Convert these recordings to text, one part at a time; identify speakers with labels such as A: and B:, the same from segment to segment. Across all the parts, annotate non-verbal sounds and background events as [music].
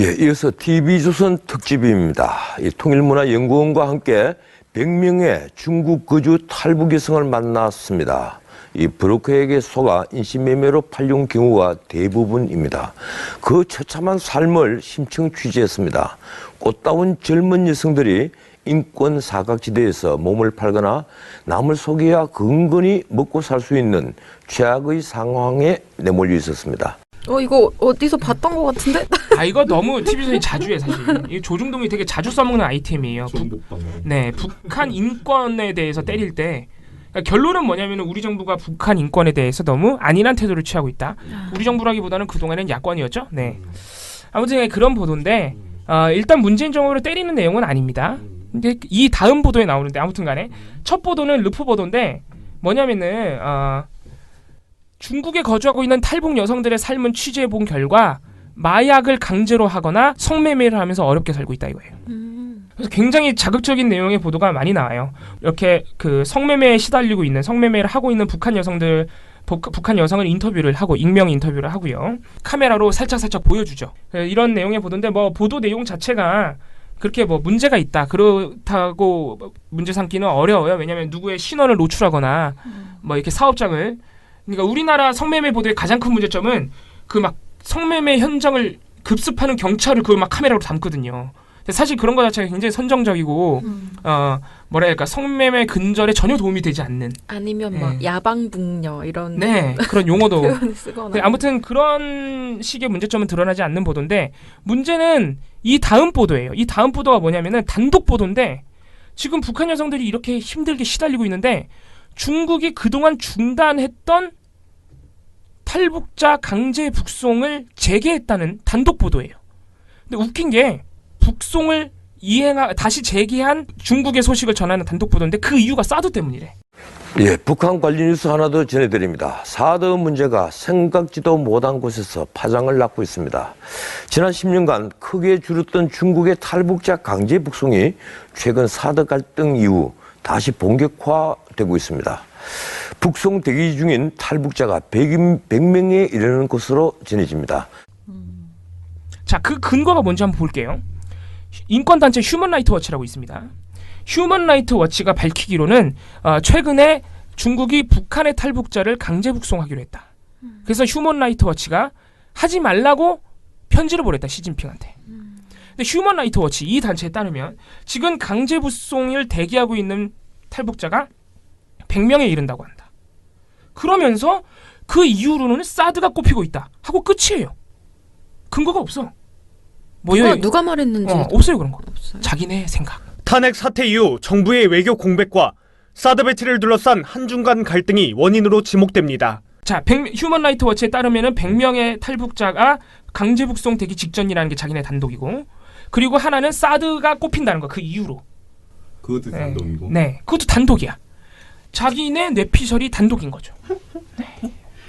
A: 예, 이어서 TV조선 특집입니다. 이 통일문화연구원과 함께 100명의 중국 거주 탈북 여성을 만났습니다. 이 브로커에게 속아 인신매매로 팔려온 경우가 대부분입니다. 그 처참한 삶을 심층 취재했습니다. 꽃다운 젊은 여성들이 인권 사각지대에서 몸을 팔거나 남을 속여야 근근히 먹고 살 수 있는 최악의 상황에 내몰려 있었습니다.
B: 어 이거 어디서 봤던 것 같은데? [laughs]
C: 아 이거 너무 TV에서 자주 해 사실. 이 조중동이 되게 자주 써먹는 아이템이에요. 북. 네, 북한 인권에 대해서 때릴 때 그러니까 결론은 뭐냐면 우리 정부가 북한 인권에 대해서 너무 안일한 태도를 취하고 있다. 우리 정부라기보다는 그 동안엔 야권이었죠. 네. 아무튼 그런 보도인데 어, 일단 문재인 정부를 때리는 내용은 아닙니다. 근데 이 다음 보도에 나오는데 아무튼간에 첫 보도는 르프 보도인데 뭐냐면은 어, 중국에 거주하고 있는 탈북 여성들의 삶은 취재해 본 결과 마약을 강제로 하거나 성매매를 하면서 어렵게 살고 있다 이거예요.
B: 음.
C: 그래서 굉장히 자극적인 내용의 보도가 많이 나와요. 이렇게 그 성매매에 시달리고 있는 성매매를 하고 있는 북한 여성들 북- 북한 여성을 인터뷰를 하고 익명 인터뷰를 하고요. 카메라로 살짝 살짝 보여주죠. 예, 이런 내용의 보도인데 뭐 보도 내용 자체가 그렇게 뭐 문제가 있다 그렇다고 문제 삼기는 어려워요. 왜냐하면 누구의 신원을 노출하거나 뭐 이렇게 사업장을 그러니까 우리나라 성매매 보도의 가장 큰 문제점은 그 막 성매매 현장을 급습하는 경찰을 그걸 막 카메라로 담거든요. 근데 사실 그런 거 자체가 굉장히 선정적이고
B: 음.
C: 어 뭐랄까 성매매 근절에 전혀 도움이 되지 않는
B: 아니면
C: 네.
B: 막 야방북녀 이런
C: 네 그런 용어도. [laughs] 네, 아무튼 그런 식의 문제점은 드러나지 않는 보도인데 문제는 이 다음 보도예요. 이 다음 보도가 뭐냐면은 단독 보도인데 지금 북한 여성들이 이렇게 힘들게 시달리고 있는데 중국이 그동안 중단했던 탈북자 강제 북송을 재개했다는 단독 보도예요. 근데 웃긴 게 북송을 이행하 다시 재개한 중국의 소식을 전하는 단독 보도인데 그 이유가 사드 때문이래.
A: 예, 북한 관련 뉴스 하나 더 전해드립니다. 사드 문제가 생각지도 못한 곳에서 파장을 낳고 있습니다. 지난 10년간 크게 줄었던 중국의 탈북자 강제 북송이 최근 사드 갈등 이후 다시 본격화되고 있습니다. 북송 대기 중인 탈북자가 100, 100 명에 이르는 것으로 전해집니다.
C: 자, 그 근거가 뭔지 한번 볼게요. 인권단체 휴먼 라이트 워치라고 있습니다. 휴먼 라이트 워치가 밝히기로는 어, 최근에 중국이 북한의 탈북자를 강제 북송하기로 했다. 그래서 휴먼 라이트 워치가 하지 말라고 편지를 보냈다 시진핑한테. 근데 휴먼 라이트 워치 이 단체에 따르면 지금 강제 북송을 대기하고 있는 탈북자가 100명에 이른다고 한다. 그러면서 그 이후로는 사드가 꼽히고 있다 하고 끝이에요. 근거가 없어. 뭐예요?
B: 누가? 누가 말했는지
C: 어, 없어요 그런 거.
B: 없어요.
C: 자기네 생각.
D: 탄핵 사태 이후 정부의 외교 공백과 사드 배치를 둘러싼 한중 간 갈등이 원인으로 지목됩니다.
C: 자, 100, 휴먼 라이트 워치에 따르면은 100명의 탈북자가 강제 북송 되기 직전이라는 게 자기네 단독이고 그리고 하나는 사드가 꼽힌다는 거 그 이후로.
E: 그것도
C: 네.
E: 단독이고.
C: 네. 그것도 단독이야. 자기네 뇌피셜이 단독인 거죠. 네.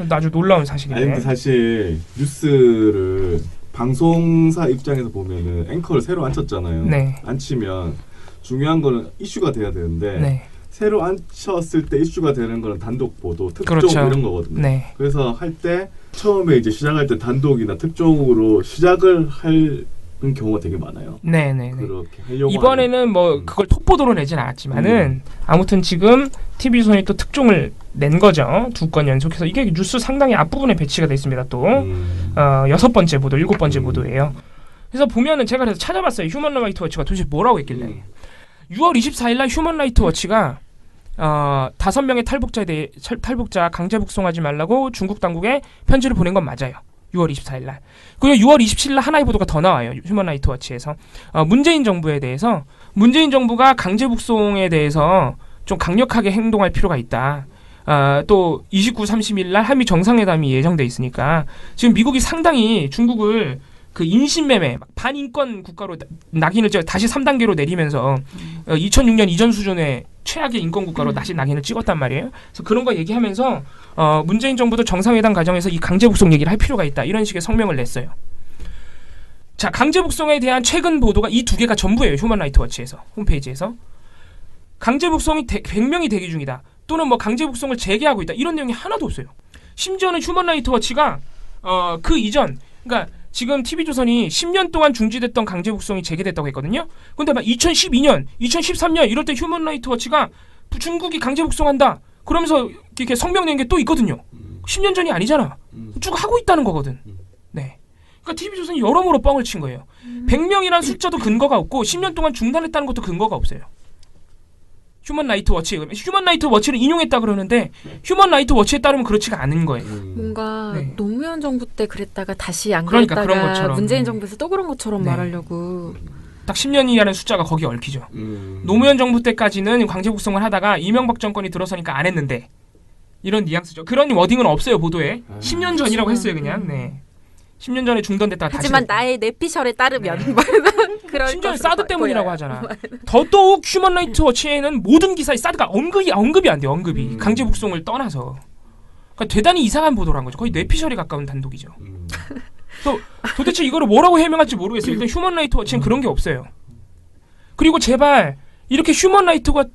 C: 아주 놀라운 사실이네.
E: 아니 사실 뉴스를 방송사 입장에서 보면은 앵커를 새로 앉혔잖아요.
C: 네.
E: 앉히면 중요한 거는 이슈가 돼야 되는데
C: 네.
E: 새로 앉혔을 때 이슈가 되는 거는 단독 보도, 특종
C: 그렇죠.
E: 이런 거거든요.
C: 네.
E: 그래서 할 때 처음에 이제 시작할 때 단독이나 특종으로 시작을 하는 경우가 되게 많아요.
C: 네, 네, 네.
E: 그렇게 하려고
C: 이번에는 뭐
E: 음.
C: 그걸 톡보도로 내진 않았지만은 아무튼 지금 TV조선이 또 특종을 낸 거죠. 두 건 연속해서 이게 뉴스 상당히 앞부분에 배치가 돼 있습니다. 또
E: 음.
C: 어, 여섯 번째 보도, 일곱 번째
E: 음.
C: 보도예요. 그래서 보면은 제가 그래서 찾아봤어요. 휴먼 라이트 워치가 도대체 뭐라고 했길래.
E: 음.
C: 6월 24일 날 휴먼 라이트 워치가 어, 다섯 명의 탈북자에 대해 철- 탈북자 강제 북송하지 말라고 중국 당국에 편지를 보낸 건 맞아요. 6월 24일 날. 그리고 6월 27일 날 하나의 보도가 더 나와요. 휴먼 라이트 워치에서 어, 문재인 정부에 대해서 문재인 정부가 강제 북송에 대해서 좀 강력하게 행동할 필요가 있다. 아, 또 29, 30일 날 한미 정상회담이 예정돼 있으니까 지금 미국이 상당히 중국을 그 인신매매 막 반인권 국가로 나- 낙인을 찍어 다시 3단계로 내리면서 어, 2006년 이전 수준의 최악의 인권 국가로 다시 낙인을 찍었단 말이에요. 그래서 그런 거 얘기하면서 어, 문재인 정부도 정상회담 과정에서 이 강제 북송 얘기를 할 필요가 있다 이런 식의 성명을 냈어요. 자 강제 북송에 대한 최근 보도가 이 두 개가 전부예요. 휴먼 라이트 워치에서 홈페이지에서 강제 북송이 대, 100명이 대기 중이다. 또는 뭐 강제 북송을 재개하고 있다. 이런 내용이 하나도 없어요. 심지어는 휴먼 라이트 워치가 어, 그 이전 그러니까 지금 TV조선이 10년 동안 중지됐던 강제 북송이 재개됐다고 했거든요. 근데 막 2012년, 2013년 이럴 때 휴먼 라이트 워치가 부- 중국이 강제 북송한다. 그러면서 이렇게 성명 낸 게 또 있거든요. 10년 전이 아니잖아.
E: 음.
C: 쭉 하고 있다는 거거든.
E: 음.
C: 네. 그러니까 TV조선이 여러모로 뻥을 친 거예요. 100명이란 숫자도 근거가 없고 10년 동안 중단했다는 것도 근거가 없어요. 휴먼 라이트 워치. 휴먼 라이트 워치를 인용했다 그러는데 휴먼 라이트 워치에 따르면 그렇지가 않은 거예요.
E: 음.
B: 뭔가
C: 네.
B: 노무현 정부 때 그랬다가 다시 안
C: 그러니까
B: 그랬다가
C: 그런 것처럼.
B: 문재인
C: 네.
B: 정부에서 또 그런 것처럼
C: 네.
B: 말하려고
C: 딱 10년이라는 숫자가 거기 얽히죠.
E: 음.
C: 노무현 정부 때까지는 강제 북송을 하다가 이명박 정권이 들어서니까 안 했는데 이런 뉘앙스죠. 그런 워딩은 없어요 보도에.
E: 아.
C: 10년 전이라고. 했어요 그냥. 네. 10년 전에 중단됐다가
B: 하지만. 나의 내피셜에 따르면 그럴
C: 심지어
B: 것으로
C: 사드
B: 보-
C: 때문이라고
B: 보여요.
C: 하잖아. 더더욱 휴먼 라이트 워치에는 모든 기사에 사드가 언급이 언급이 안 돼요. 언급이
E: 음.
C: 강제 북송을 떠나서. 그러니까 대단히 이상한 보도를 한 거죠. 거의 뇌피셜에 가까운 단독이죠.
E: 음.
C: 도대체 이거를 뭐라고 해명할지 모르겠어요. 일단 휴먼 라이트 워치는 그런 게 없어요. 그리고 제발 이렇게 휴먼 라이트 워-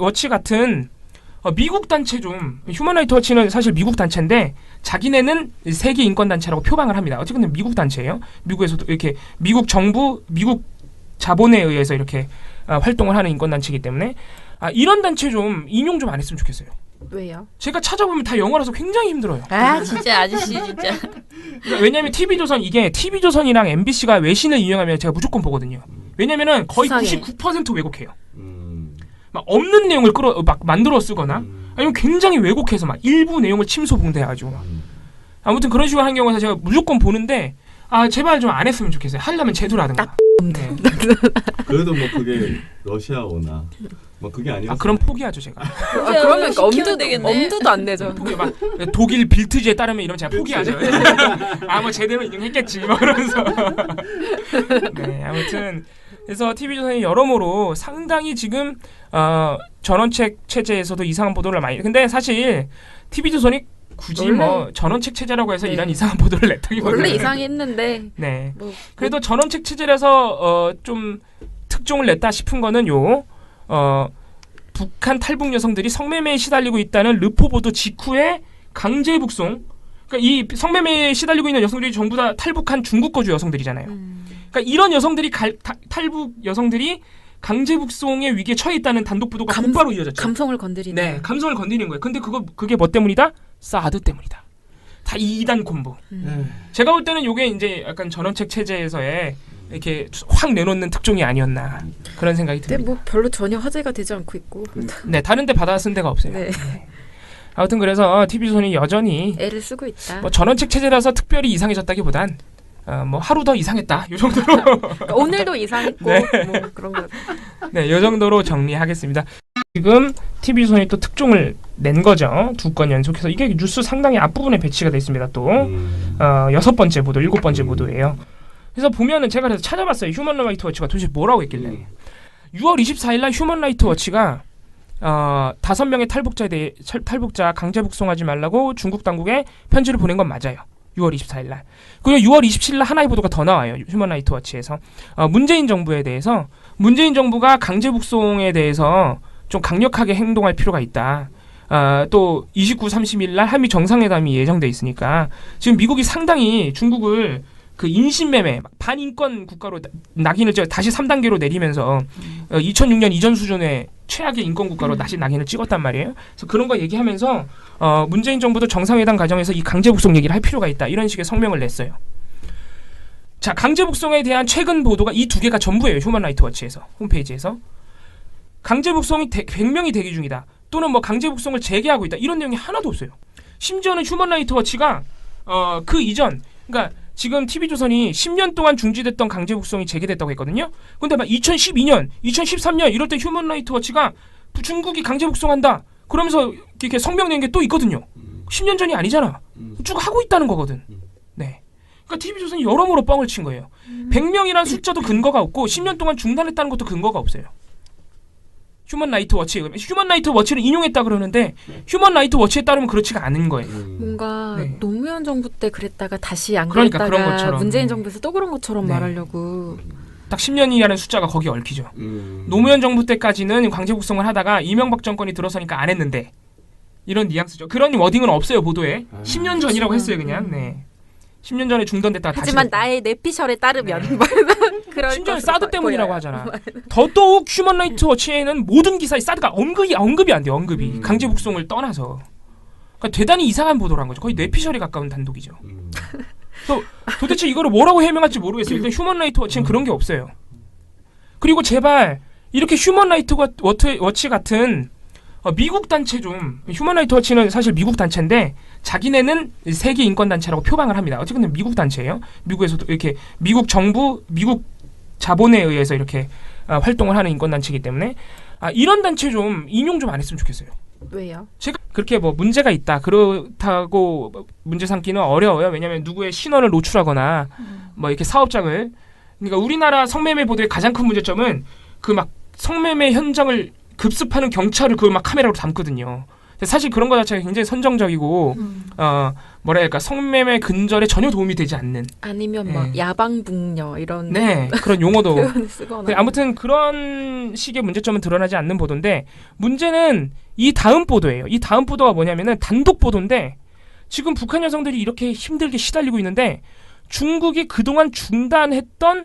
C: 워치 같은 어, 미국 단체 좀 휴먼 라이트 워치는 사실 미국 단체인데 자기네는 세계 인권 단체라고 표방을 합니다. 어쨌든 미국 단체예요. 미국에서도 이렇게 미국 정부, 미국 자본에 의해서 이렇게 아, 활동을 하는 인권 단체이기 때문에 아, 이런 단체 좀 인용 좀 안 했으면 좋겠어요.
B: 왜요?
C: 제가 찾아보면 다 영어라서 굉장히 힘들어요.
F: 아 진짜 아저씨 진짜
C: 그러니까 왜냐면 TV조선 이게 TV조선이랑 MBC가 외신을 이용하면 제가 무조건 보거든요. 왜냐면은 거의
B: 수상해.
C: 99% 왜곡해요.
E: 음.
C: 막 없는 내용을 끌어 막 만들어 쓰거나
E: 음.
C: 아니면 굉장히 왜곡해서 막 일부 내용을 침소 봉대해가지고 막.
E: 음.
C: 아무튼 그런 식으로 하는 경우에서 제가 무조건 보는데 아 제발 좀 안 했으면 좋겠어요. 하려면 제도라든가. 네. [laughs]
E: 그래도 뭐 그게 러시아어나 뭐 그게 아니었어.
C: 아 그럼 포기하죠 제가. [laughs]
B: 아, 그러면 엄두도
F: 되겠네.
B: 엄두도 안 내죠. [laughs]
C: 포기 막 독일 빌트지에 따르면 이러면 제가 포기하죠. 아뭐 제대로 인용했겠지 뭐 그러면서. 네 아무튼 그래서 TV조선이 여러모로 상당히 지금 어, 전원책 체제에서도 이상한 보도를 많이. 근데 사실 TV조선이 굳이 뭐 전원책 체제라고 해서
B: 네.
C: 이런 이상한 보도를 냈다기보다는
B: 원래 이상했는데
C: 네.
B: 뭐
C: 그래도 전원책 체제라서 어, 좀 특종을 냈다 싶은 거는 요 어, 북한 탈북 여성들이 성매매에 시달리고 있다는 르포 보도 직후에 강제 북송. 그러니까 이 성매매에 시달리고 있는 여성들이 전부 다 탈북한 중국 거주 여성들이잖아요.
B: 음,
C: 그러니까 이런 여성들이 갈- 타- 탈북 여성들이 강제 북송의 위기에 처해 있다는 단독 보도가
B: 감-
C: 곧바로 이어졌죠.
B: 감성을 건드리는.
C: 네, 감성을 건드리는 거예요. 근데 그거 그게 뭐 때문이다? 사드 때문이다. 다 이단 콤보.
B: 음.
C: 제가 볼 때는 요게 이제 약간 전원책 체제에서의 이렇게 확 내놓는 특종이 아니었나 그런 생각이 듭니다.
B: 뭐 별로 전혀 화제가 되지 않고 있고
C: 네, 다른 데 받아 쓴 데가 없어요.
B: 네.
C: 아무튼 그래서 TV조선이 여전히
B: 애를 쓰고 있다.
C: 뭐 전원책 체제라서 특별히 이상해졌다기보단 어, 뭐 하루 더 이상했다. 요 정도로 [laughs]
B: 그러니까 오늘도 이상했고
C: 네.
B: 뭐 그런 거.
C: 네, 요 정도로 정리하겠습니다. 지금 TV조선이 또 특종을 낸 거죠. 두 건 연속해서 이게 뉴스 상당히 앞부분에 배치가 돼 있습니다. 또
E: 음.
C: 어, 여섯 번째 보도, 일곱 번째
E: 음.
C: 보도예요. 그래서 보면은 제가 그래서 찾아봤어요. 휴먼 라이트 워치가 도대체 뭐라고 했길래. 6월 24일 날 휴먼 라이트 워치가 어, 다섯 명의 탈북자에 대해 철- 탈북자 강제 북송하지 말라고 중국 당국에 편지를 보낸 건 맞아요. 6월 24일 날. 그리고 6월 27일 날 하나의 보도가 더 나와요. 휴먼 라이트 워치에서 어, 문재인 정부에 대해서 문재인 정부가 강제 북송에 대해서 좀 강력하게 행동할 필요가 있다. 아, 또 29, 30일 날 한미 정상회담이 예정돼 있으니까 지금 미국이 상당히 중국을 그 인신매매 막 반인권 국가로 나- 낙인을 찍어 다시 3단계로 내리면서 어, 2006년 이전 수준의 최악의 인권 국가로 다시 낙인을 찍었단 말이에요. 그래서 그런 거 얘기하면서 어, 문재인 정부도 정상회담 과정에서 이 강제 북송 얘기를 할 필요가 있다 이런 식의 성명을 냈어요. 자 강제 북송에 대한 최근 보도가 이 두 개가 전부예요. 휴먼 라이트 워치에서 홈페이지에서 강제 북송이 대, 100명이 대기 중이다. 또는 뭐 강제 북송을 재개하고 있다. 이런 내용이 하나도 없어요. 심지어는 휴먼 라이트 워치가 어, 그 이전 그러니까 지금 TV조선이 10년 동안 중지됐던 강제 북송이 재개됐다고 했거든요. 근데 막 2012년, 2013년 이럴 때 휴먼 라이트 워치가 부- 중국이 강제 북송한다. 그러면서 이렇게 성명 낸 게 또 있거든요. 10년 전이 아니잖아.
E: 음.
C: 쭉 하고 있다는 거거든.
E: 음.
C: 네. 그러니까 TV조선이 여러모로 뻥을 친 거예요. 100명이란 숫자도 근거가 없고 10년 동안 중단했다는 것도 근거가 없어요. 휴먼 라이트 워치 휴먼 라이트 워치를 인용했다 그러는데 휴먼 라이트 워치에 따르면 그렇지가 않은 거예요.
E: 음.
B: 뭔가
C: 네.
B: 노무현 정부 때 그랬다가 다시 안
C: 그러니까 그런
B: 그랬다가
C: 것처럼.
B: 문재인
C: 네.
B: 정부에서 또 그런 것처럼
C: 네.
B: 말하려고
C: 딱 10년이라는 숫자가 거기 얽히죠.
E: 음.
C: 노무현 정부 때까지는 강제 북송을 하다가 이명박 정권이 들어서니까 안 했는데 이런 뉘앙스죠. 그런 워딩은 없어요 보도에.
E: 아.
C: 10년 전이라고. 했어요 그냥. 네. 10년 전에 중단됐다가
B: 하지만
C: 다시
B: 나의 내피셜에 따르면
C: 네.
B: 뭐 그럴
C: 심지어 사드
B: 보-
C: 때문이라고
B: 보여요.
C: 하잖아. 더더욱 휴먼 라이트 워치에는 모든 기사에 사드가 언급이 언급이 안 돼. 언급이
E: 음.
C: 강제 북송을 떠나서. 그러니까 대단히 이상한 보도란 거죠. 거의 뇌피셜에 가까운 단독이죠.
E: 음.
C: 그래서 도대체 이거를 뭐라고 해명할지 모르겠어요. 일단 휴먼 라이트 워치는 그런 게 없어요. 그리고 제발 이렇게 휴먼 라이트 워- 워치 같은 어, 미국 단체 좀 휴먼 라이트 워치는 사실 미국 단체인데 자기네는 세계 인권 단체라고 표방을 합니다. 어쨌든 미국 단체예요. 미국에서도 이렇게 미국 정부, 미국 자본에 의해서 이렇게 아, 활동을 하는 인권 단체이기 때문에 아, 이런 단체 좀 인용 좀 안 했으면 좋겠어요.
B: 왜요?
C: 제가 그렇게 뭐 문제가 있다 그렇다고 문제 삼기는 어려워요. 왜냐하면 누구의 신원을 노출하거나 뭐 이렇게 사업장을 그러니까 우리나라 성매매 보도의 가장 큰 문제점은 그 막 성매매 현장을 급습하는 경찰을 그걸 막 카메라로 담거든요. 사실 그런 거 자체가 굉장히 선정적이고 어 뭐라 할까 성매매 근절에 전혀 도움이 되지 않는
B: 아니면 막
C: 네.
B: 야방북녀 이런
C: 네 그런 용어도 [laughs] 네, 아무튼 그런 식의 문제점은 드러나지 않는 보도인데 문제는 이 다음 보도예요. 이 다음 보도가 뭐냐면은 단독 보도인데 지금 북한 여성들이 이렇게 힘들게 시달리고 있는데 중국이 그동안 중단했던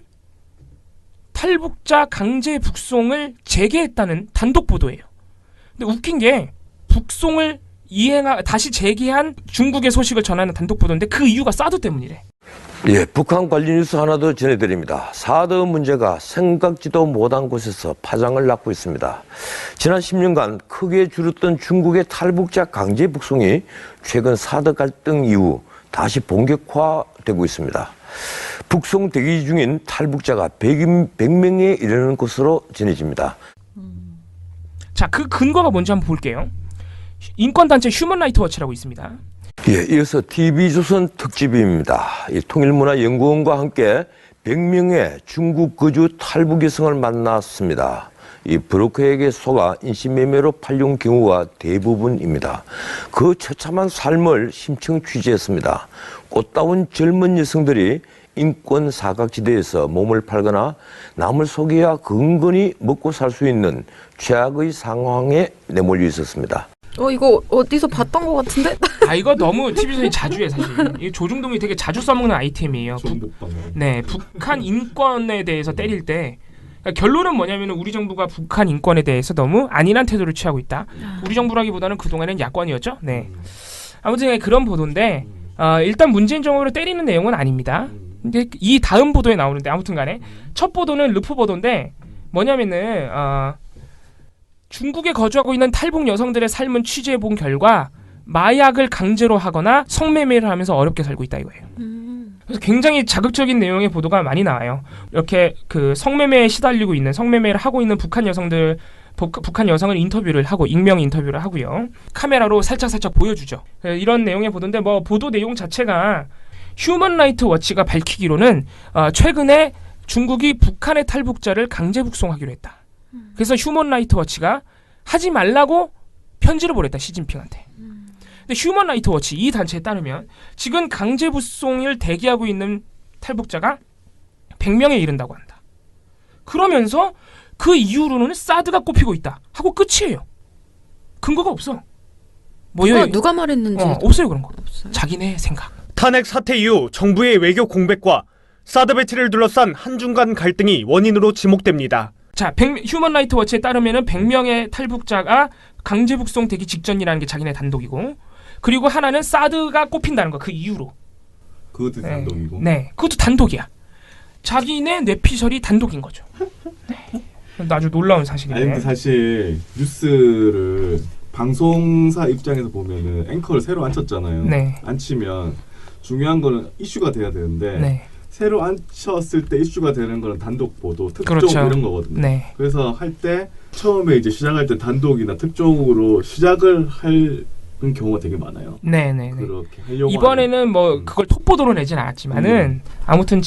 C: 탈북자 강제 북송을 재개했다는 단독 보도예요. 근데 웃긴 게 북송을 이행하 다시 재개한 중국의 소식을 전하는 단독 보도인데 그 이유가 사드 때문이래.
A: 예, 북한 관련 뉴스 하나 더 전해드립니다. 사드 문제가 생각지도 못한 곳에서 파장을 낳고 있습니다. 지난 10년간 크게 줄었던 중국의 탈북자 강제 북송이 최근 사드 갈등 이후 다시 본격화되고 있습니다. 북송 대기 중인 탈북자가 100, 100명에 이르는 것으로 전해집니다.
C: 자, 그 근거가 뭔지 한번 볼게요. 인권단체 휴먼 라이트 워치라고 있습니다.
A: 예, 이어서 TV조선 특집입니다. 이 통일문화연구원과 함께 100명의 중국 거주 탈북 여성을 만났습니다. 이 브로커에게 속아 인신매매로 팔려온 경우가 대부분입니다. 그 처참한 삶을 심층 취재했습니다. 꽃다운 젊은 여성들이 인권 사각지대에서 몸을 팔거나 남을 속여야 근근히 먹고 살 수 있는 최악의 상황에 내몰려 있었습니다.
B: 어 이거 어디서 봤던 것 같은데 [laughs]
C: 아 이거 너무 TV에서 자주 해 사실. 이 조중동이 되게 자주 써먹는 아이템이에요. 네, 북한 인권에 대해서 때릴 때 그러니까 결론은 뭐냐면 우리 정부가 북한 인권에 대해서 너무 안일한 태도를 취하고 있다. 우리 정부라기보다는 그동안은 야권이었죠. 네. 아무튼 그런 보도인데 어, 일단 문재인 정부를 때리는 내용은 아닙니다. 근데 이 다음 보도에 나오는데 아무튼간에 첫 보도는 르프 보도인데 뭐냐면은 어, 중국에 거주하고 있는 탈북 여성들의 삶은 취재해 본 결과 마약을 강제로 하거나 성매매를 하면서 어렵게 살고 있다 이거예요.
B: 음.
C: 그래서 굉장히 자극적인 내용의 보도가 많이 나와요. 이렇게 그 성매매에 시달리고 있는 성매매를 하고 있는 북한 여성들 북- 북한 여성을 인터뷰를 하고 익명 인터뷰를 하고요. 카메라로 살짝 살짝 보여주죠. 에, 이런 내용의 보도인데 뭐 보도 내용 자체가 휴먼 라이트 워치가 밝히기로는 어, 최근에 중국이 북한의 탈북자를 강제 북송하기로 했다. 그래서 휴먼 라이트 워치가 하지 말라고 편지를 보냈다 시진핑한테. 근데 휴먼 라이트 워치 이 단체에 따르면 지금 강제 북송을 대기하고 있는 탈북자가 100명에 이른다고 한다. 그러면서 그 이후로는 사드가 꼽히고 있다 하고 끝이에요. 근거가 없어. 뭐예요?
B: 누가, 누가 말했는지
C: 어, 없어요 그런 거.
B: 없어요.
C: 자기네 생각.
D: 탄핵 사태 이후 정부의 외교 공백과 사드 배치를 둘러싼 한중간 갈등이 원인으로 지목됩니다.
C: 자, 100, 휴먼 라이트 워치에 따르면은 100명의 탈북자가 강제 북송 되기 직전이라는 게 자기네 단독이고 그리고 하나는 사드가 꼽힌다는 거 그 이후로.
E: 그것도
C: 네.
E: 단독이고.
C: 네, 그것도 단독이야. 자기네 뇌피셜이 단독인 거죠. 네. 아주 놀라운 사실이네.
E: 아니 근데 사실 뉴스를 방송사 입장에서 보면은 앵커를 새로 앉혔잖아요.
C: 네.
E: 앉히면 중요한 거는 이슈가 돼야 되는데
C: 네,
E: 새로 앉혔을 때 이슈가 되는 거는 단독 보도, 특종
C: 그렇죠.
E: 이런 거거든요.
C: 네,
E: 그래서 할 때 처음에 이제 시작할 때 단독이나 특종으로 시작을 하는 경우가 되게 많아요.
C: 네, 네. 네.
E: 그렇게 하려고
C: 이번에는 뭐
E: 음.
C: 그걸 톡보도로 내진 않았지만은 아무튼